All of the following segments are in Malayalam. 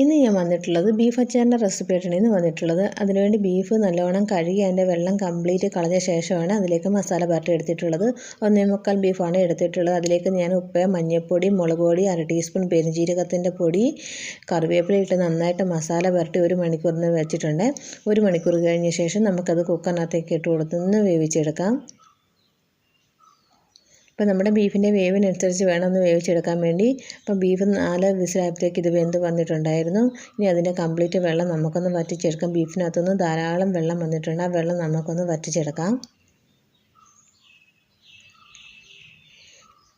ഇന്ന് ഞാൻ വന്നിട്ടുള്ളത് ബീഫ് അച്ചാറിന്റെ റെസിപ്പി ആയിട്ടാണ് ഇന്ന് വന്നിട്ടുള്ളത്. അതിനുവേണ്ടി ബീഫ് നല്ലവണ്ണം കഴുകി അതിന്റെ വെള്ളം കംപ്ലീറ്റ് കളഞ്ഞ ശേഷമാണ് അതിലേക്ക് മസാല പാർട്ടി എടുത്തിട്ടുള്ളത്. ഒന്നേ മുക്കാൽ ബീഫാണ് എടുത്തിട്ടുള്ളത്. അതിലേക്ക് ഞാൻ ഉപ്പ് മഞ്ഞൾപ്പൊടി മുളക് പൊടി അര ടീസ്പൂൺ പെരുംജീരകത്തിന്റെ പൊടി കറിവേപ്പില ഇട്ട് നന്നായിട്ട് മസാല പുരട്ടി ഒരു മണിക്കൂറിന് വെച്ചിട്ടുണ്ട്. ഒരു മണിക്കൂർ കഴിഞ്ഞ ശേഷം നമുക്കത് കുക്കറിനകത്തേക്ക് ഇട്ട് കൊടുത്തൊന്ന് വേവിച്ചെടുക്കാം. അപ്പോൾ നമ്മുടെ ബീഫിന്റെ വേവിനനുസരിച്ച് വേണം ഒന്ന് വേവിച്ചെടുക്കാൻ വേണ്ടി അപ്പോൾ ബീഫ് നാല് വിസിലായപ്പോഴത്തേക്ക് ഇത് വെന്ത് വന്നിട്ടുണ്ടായിരുന്നു. ഇനി അതിന്റെ കംപ്ലീറ്റ് വെള്ളം നമുക്കൊന്ന് വറ്റിച്ചെടുക്കാം. ബീഫിനകത്തുനിന്ന് ധാരാളം വെള്ളം വന്നിട്ടുണ്ട്. ആ വെള്ളം നമുക്കൊന്ന് വറ്റിച്ചെടുക്കാം.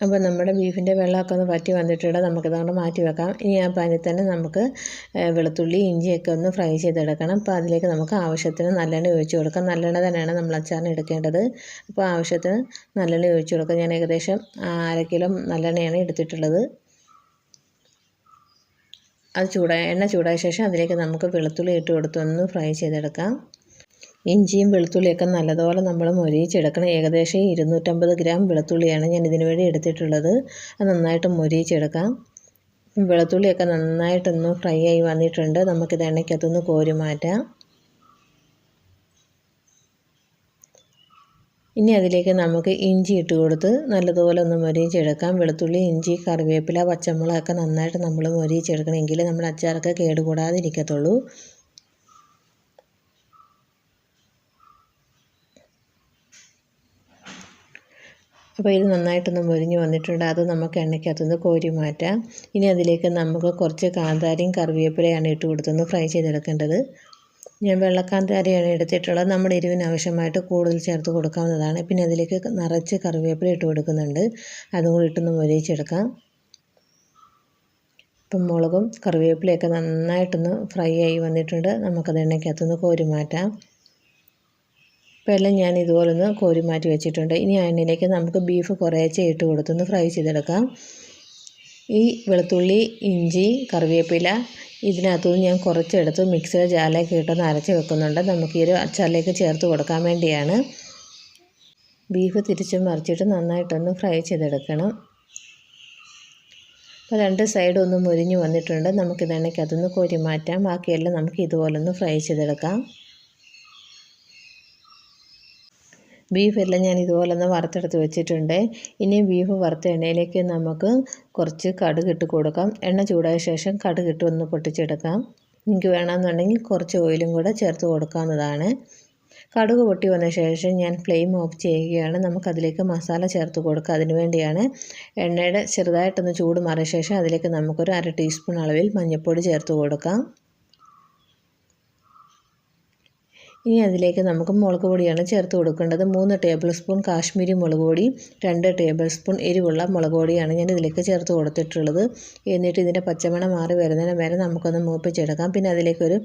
അപ്പോൾ നമ്മുടെ ബീഫിന്റെ വെള്ളമൊക്കെ ഒന്ന് വറ്റി വന്നിട്ടുണ്ട്. നമുക്കിതങ്ങോട്ട് മാറ്റി വെക്കാം. ഇനി ആ പാനിൽ തന്നെ നമുക്ക് വെളുത്തുള്ളി ഇഞ്ചിയൊക്കെ ഒന്ന് ഫ്രൈ ചെയ്തെടുക്കണം. അപ്പോൾ അതിലേക്ക് നമുക്ക് ആവശ്യത്തിന് നല്ലെണ്ണ ഒഴിച്ച് കൊടുക്കാം. നല്ലെണ്ണ തന്നെയാണ് നമ്മൾ അച്ചാറിന് എടുക്കേണ്ടത്. അപ്പോൾ ആവശ്യത്തിന് നല്ലെണ്ണ ഒഴിച്ച് കൊടുക്കാം. ഞാൻ ഏകദേശം അര കിലോ നല്ലെണ്ണയാണ് എടുത്തിട്ടുള്ളത്. അത് ചൂടായ എണ്ണ ചൂടായ ശേഷം അതിലേക്ക് നമുക്ക് വെളുത്തുള്ളി ഇട്ട് കൊടുത്തൊന്ന് ഫ്രൈ ചെയ്തെടുക്കാം. ഇഞ്ചിയും വെളുത്തുള്ളിയൊക്കെ നല്ലതുപോലെ നമ്മൾ മൊരിയിച്ചെടുക്കണം. ഏകദേശം ഇരുന്നൂറ്റമ്പത് ഗ്രാം വെളുത്തുള്ളിയാണ് ഞാൻ ഇതിനു വേണ്ടി എടുത്തിട്ടുള്ളത്. അത് നന്നായിട്ട് മൊരിയിച്ചെടുക്കാം. വെളുത്തുള്ളിയൊക്കെ നന്നായിട്ടൊന്ന് ഫ്രൈ ആയി വന്നിട്ടുണ്ട്. നമുക്കിത് എണ്ണയ്ക്കകത്തൊന്ന് കോരി മാറ്റാം. ഇനി അതിലേക്ക് നമുക്ക് ഇഞ്ചി ഇട്ട് കൊടുത്ത് നല്ലതുപോലെ ഒന്ന് മൊരിയിച്ചെടുക്കാം. വെളുത്തുള്ളി ഇഞ്ചി കറിവേപ്പില പച്ചമുളകൊക്കെ നന്നായിട്ട് നമ്മൾ മൊരിയിച്ചെടുക്കണം എങ്കിലേ നമ്മുടെ അച്ചാറൊക്കെ കേടുകൂടാതെ അപ്പോൾ ഇത് നന്നായിട്ടൊന്ന് മുരിഞ്ഞ് വന്നിട്ടുണ്ട്. അത് നമുക്ക് എണ്ണയ്ക്കകത്തുനിന്ന് കോരി മാറ്റാം. ഇനി അതിലേക്ക് നമുക്ക് കുറച്ച് കാന്താരിയും കറിവേപ്പിലയാണ് ഇട്ട് കൊടുത്തൊന്ന് ഫ്രൈ ചെയ്തെടുക്കേണ്ടത്. ഞാൻ വെള്ളക്കാന്താരിയാണ് എടുത്തിട്ടുള്ളത്. നമ്മുടെ എരിവിന് ആവശ്യമായിട്ട് കൂടുതൽ ചേർത്ത് കൊടുക്കാവുന്നതാണ്. പിന്നെ അതിലേക്ക് നിറച്ച് കറിവേപ്പില ഇട്ട് കൊടുക്കുന്നുണ്ട്. അതും കൂടി ഇട്ടൊന്ന് മുരിച്ചെടുക്കാം ഇപ്പം മുളകും കറിവേപ്പിലയൊക്കെ നന്നായിട്ടൊന്ന് ഫ്രൈ ആയി വന്നിട്ടുണ്ട്. നമുക്കത് എണ്ണയ്ക്കകത്തുനിന്ന് കോരി മാറ്റാം. അപ്പോൾ എല്ലാം ഞാൻ ഇതുപോലെ ഒന്ന് കോരി മാറ്റി വെച്ചിട്ടുണ്ട്. ഇനി എണ്ണയിലേക്ക് നമുക്ക് ബീഫ് കുറേശ്ശെ ഇട്ട് കൊടുത്തൊന്ന് ഫ്രൈ ചെയ്തെടുക്കാം. ഈ വെളുത്തുള്ളി ഇഞ്ചി കറിവേപ്പില ഇതിനകത്തുനിന്ന് ഞാൻ കുറച്ചെടുത്ത് മിക്സിയുടെ ജാറിലേക്ക് ഇട്ടൊന്ന് അരച്ച് വെക്കുന്നുണ്ട്. നമുക്ക് ഈ ഒരു അച്ചാറിലേക്ക് ചേർത്ത് കൊടുക്കാൻ വേണ്ടിയാണ്. ബീഫ് തിരിച്ചും മറിച്ചിട്ട് നന്നായിട്ടൊന്ന് ഫ്രൈ ചെയ്തെടുക്കണം. അപ്പോൾ രണ്ട് സൈഡും ഒന്ന് മുരിഞ്ഞ് വന്നിട്ടുണ്ട്. നമുക്കിത് അതൊന്ന് കോരി മാറ്റാം. ബാക്കിയെല്ലാം നമുക്ക് ഇതുപോലെ ഒന്ന് ഫ്രൈ ചെയ്തെടുക്കാം. ബീഫെല്ലാം ഞാൻ ഇതുപോലെ ഒന്ന് വറുത്തെടുത്ത് വെച്ചിട്ടുണ്ട്. ഇനി ബീഫ് വറുത്ത എണ്ണയിലേക്ക് നമുക്ക് കുറച്ച് കടുക് ഇട്ട് കൊടുക്കാം. എണ്ണ ചൂടായ ശേഷം കടുക് ഇട്ട് ഒന്ന് പൊട്ടിച്ചെടുക്കാം. നിങ്ങൾക്ക് വേണമെന്നുണ്ടെങ്കിൽ കുറച്ച് ഓയിലും കൂടെ ചേർത്ത് കൊടുക്കാവുന്നതാണ്. കടുക് പൊട്ടി വന്ന ശേഷം ഞാൻ ഫ്ലെയിം ഓഫ് ചെയ്യുകയാണ്. നമുക്കതിലേക്ക് മസാല ചേർത്ത് കൊടുക്കുക അതിന് വേണ്ടിയാണ് എണ്ണയുടെ ചെറുതായിട്ടൊന്ന് ചൂട് മാറിയ ശേഷം അതിലേക്ക് നമുക്കൊരു അര ടീസ്പൂൺ അളവിൽ മഞ്ഞൾപ്പൊടി ചേർത്ത് കൊടുക്കാം. ഇനി അതിലേക്ക് നമുക്ക് മുളക് പൊടിയാണ് ചേർത്ത് കൊടുക്കേണ്ടത്. മൂന്ന് ടേബിൾ സ്പൂൺ കാശ്മീരി മുളക് പൊടി രണ്ട് ടേബിൾ സ്പൂൺ എരിവുള്ള മുളക് പൊടിയാണ് ഞാൻ ഇതിലേക്ക് ചേർത്ത് കൊടുത്തിട്ടുള്ളത്. എന്നിട്ട് ഇതിന്റെ പച്ചമണം മാറി വരുന്നതിന് വരെ നമുക്കൊന്ന് മൂപ്പിച്ചെടുക്കാം. പിന്നെ അതിലേക്കൊരു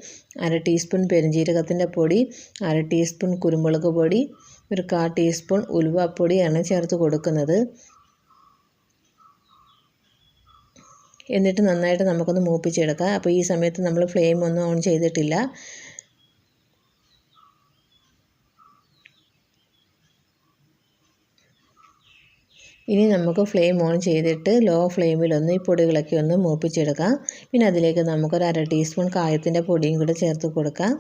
അര ടീസ്പൂൺ പെരുംജീരകത്തിന്റെ പൊടി അര ടീസ്പൂൺ കുരുമുളക് പൊടി ഒരു കാ ടീസ്പൂൺ ഉലുവപ്പൊടിയാണ് ചേർത്ത് കൊടുക്കുന്നത്. എന്നിട്ട് നന്നായിട്ട് നമുക്കൊന്ന് മൂപ്പിച്ചെടുക്കാം. അപ്പോൾ ഈ സമയത്ത് നമ്മൾ ഫ്ലെയിം ഒന്നും ഓൺ ചെയ്തിട്ടില്ല. ഇനി നമുക്ക് ഫ്ലെയിം ഓൺ ചെയ്തിട്ട് ലോ ഫ്ലെയിമിലൊന്ന് ഈ പൊടികളൊക്കെ ഒന്ന് മൂപ്പിച്ചെടുക്കാം. പിന്നെ അതിലേക്ക് നമുക്കൊരു അര ടീസ്പൂൺ കായത്തിന്റെ പൊടിയും കൂടെ ചേർത്ത് കൊടുക്കാം.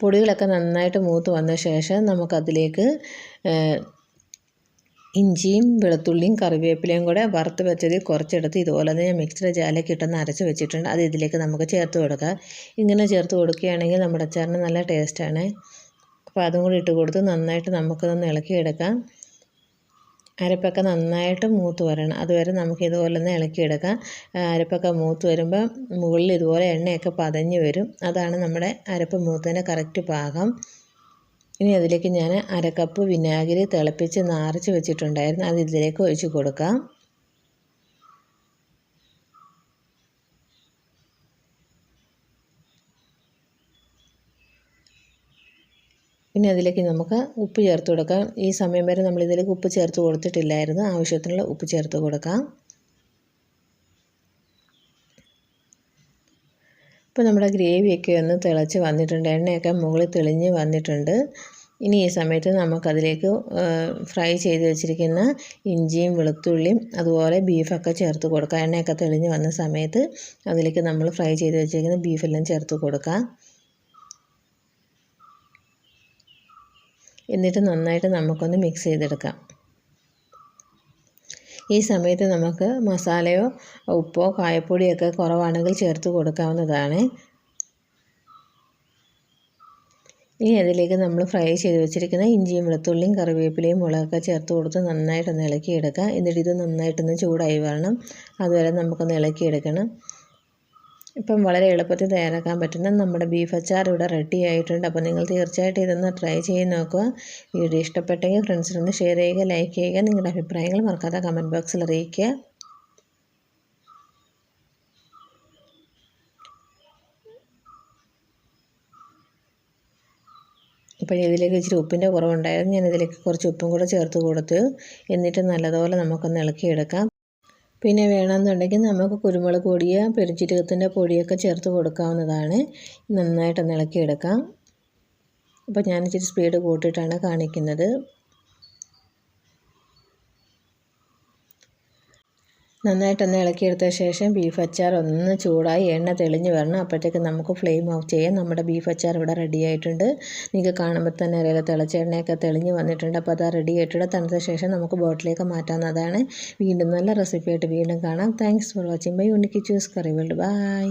പൊടികളൊക്കെ നന്നായിട്ട് മൂത്ത് വന്ന ശേഷം നമുക്കതിലേക്ക് ഇഞ്ചിയും വെളുത്തുള്ളിയും കറിവേപ്പിലയും കൂടെ വറുത്ത് വെച്ചതിൽ കുറച്ചെടുത്ത് ഇതുപോലെ തന്നെ മിക്സിയുടെ ജാലയ്ക്ക് ഇട്ടൊന്ന് അരച്ച് വെച്ചിട്ടുണ്ട്. അത് ഇതിലേക്ക് നമുക്ക് ചേർത്ത് കൊടുക്കാം. ഇങ്ങനെ ചേർത്ത് കൊടുക്കുകയാണെങ്കിൽ നമ്മുടെ അച്ചാറിന് നല്ല ടേസ്റ്റാണ് അപ്പോൾ അതും കൂടി ഇട്ട് കൊടുത്ത് നന്നായിട്ട് നമുക്കതൊന്ന് ഇളക്കിയെടുക്കാം. അരപ്പൊക്കെ നന്നായിട്ട് മൂത്ത് വരണം. അതുവരെ നമുക്ക് ഇതുപോലെ ഒന്ന് ഇളക്കിയെടുക്കാം. അരപ്പൊക്കെ മൂത്ത് വരുമ്പോൾ മുകളിൽ ഇതുപോലെ എണ്ണയൊക്കെ പതഞ്ഞ് വരും. അതാണ് നമ്മുടെ അരപ്പ് മൂത്തതിന്റെ കറക്റ്റ് പാകം. ഇനി അതിലേക്ക് ഞാൻ അരക്കപ്പ് കപ്പ് വിനാഗിരി തിളപ്പിച്ച് നാറിച്ച് വെച്ചിട്ടുണ്ടായിരുന്നു. അത് ഇതിലേക്ക് ഒഴിച്ച് കൊടുക്കാം. പിന്നെ അതിലേക്ക് നമുക്ക് ഉപ്പ് ചേർത്ത് കൊടുക്കാം. ഈ സമയം വരെ നമ്മൾ ഇതിലേക്ക് ഉപ്പ് ചേർത്ത് കൊടുത്തിട്ടില്ലായിരുന്നു. ആവശ്യത്തിനുള്ള ഉപ്പ് ചേർത്ത് കൊടുക്കാം. ഇപ്പോൾ നമ്മുടെ ഗ്രേവിയൊക്കെ ഒന്ന് തിളച്ച് വന്നിട്ടുണ്ട്. എണ്ണയൊക്കെ മുകളിൽ തെളിഞ്ഞ് വന്നിട്ടുണ്ട്. ഇനി ഈ സമയത്ത് നമുക്കതിലേക്ക് ഫ്രൈ ചെയ്ത് വെച്ചിരിക്കുന്ന ഇഞ്ചിയും വെളുത്തുള്ളിയും അതുപോലെ ബീഫൊക്കെ ചേർത്ത് കൊടുക്കാം. എണ്ണയൊക്കെ തെളിഞ്ഞ് വന്ന സമയത്ത് അതിലേക്ക് നമ്മൾ ഫ്രൈ ചെയ്ത് വെച്ചിരിക്കുന്ന ബീഫെല്ലാം ചേർത്ത് കൊടുക്കാം. എന്നിട്ട് നന്നായിട്ട് നമുക്കൊന്ന് മിക്സ് ചെയ്തെടുക്കാം. ഈ സമയത്ത് നമുക്ക് മസാലയോ ഉപ്പോ കായപ്പൊടിയൊക്കെ കുറവാണെങ്കിൽ ചേർത്ത് കൊടുക്കാവുന്നതാണ്. ഇനി അതിലേക്ക് നമ്മൾ ഫ്രൈ ചെയ്ത് വെച്ചിരിക്കുന്ന ഇഞ്ചിയും വെളുത്തുള്ളിയും കറിവേപ്പിലയും മുളകൊക്കെ ചേർത്ത് കൊടുത്ത് നന്നായിട്ടൊന്ന് ഇളക്കിയെടുക്കുക എന്നിട്ട് ഇത് നന്നായിട്ടൊന്ന് ചൂടായി വരണം. അതുവരെ നമുക്കൊന്ന് ഇളക്കിയെടുക്കണം. ഇപ്പം വളരെ എളുപ്പത്തിൽ തയ്യാറാക്കാൻ പറ്റുന്ന നമ്മുടെ ബീഫ് അച്ചാർ ഇവിടെ റെഡി ആയിട്ടുണ്ട്. അപ്പോൾ നിങ്ങൾ തീർച്ചയായിട്ടും ഇതൊന്ന് ട്രൈ ചെയ്ത് നോക്കുക. വീഡിയോ ഇഷ്ടപ്പെട്ടെങ്കിൽ ഫ്രണ്ട്സിനൊന്ന് ഷെയർ ചെയ്യുക ലൈക്ക് ചെയ്യുക നിങ്ങളുടെ അഭിപ്രായങ്ങൾ മറക്കാതെ കമന്റ് ബോക്സിൽ അറിയിക്കുക. അപ്പോൾ ഇതിലേക്ക് ഇച്ചിരി ഉപ്പിന്റെ കുറവുണ്ടായിരുന്നു. ഞാൻ ഇതിലേക്ക് കുറച്ച് ഉപ്പും കൂടെ ചേർത്ത് കൊടുത്ത്. എന്നിട്ട് നല്ലതുപോലെ നമുക്കൊന്ന് ഇളക്കിയെടുക്കാം. പിന്നെ വേണമെന്നുണ്ടെങ്കിൽ നമുക്ക് കുരുമുളക് പൊടിയോ പെരുംജീരകത്തിന്റെ പൊടിയൊക്കെ ചേർത്ത് കൊടുക്കാവുന്നതാണ്. നന്നായിട്ടൊന്ന് ഇളക്കിയെടുക്കാം. അപ്പോൾ ഞാൻ ഇച്ചിരി സ്പീഡ് കൂട്ടിയിട്ടാണ് കാണിക്കുന്നത്. നന്നായിട്ടൊന്ന് ഇളക്കിയെടുത്ത ശേഷം ബീഫ് അച്ചാർ ഒന്ന് ചൂടായി എണ്ണ തെളിഞ്ഞ് വരണം. അപ്പോഴത്തേക്ക് നമുക്ക് ഫ്ലെയിം ഓഫ് ചെയ്യാം. നമ്മുടെ ബീഫ് അച്ചാർ ഇവിടെ റെഡി ആയിട്ടുണ്ട്. നിങ്ങൾക്ക് കാണുമ്പോൾ തന്നെ അറിയാലോ തിളച്ച എണ്ണയൊക്കെ തെളിഞ്ഞ് വന്നിട്ടുണ്ട്. അപ്പോൾ അത് റെഡി ആയിട്ടുണ്ട്. തണുത്ത ശേഷം നമുക്ക് ബോട്ടിലേക്ക് മാറ്റാവുന്നതാണ് വീണ്ടും നല്ല റെസിപ്പി ആയിട്ട് വീണ്ടും കാണാം. താങ്ക്സ് ഫോർ വാച്ചിങ് ബൈ ഉണ്ണിക്ക് ചൂസ് കറി വേൾഡ് ബൈ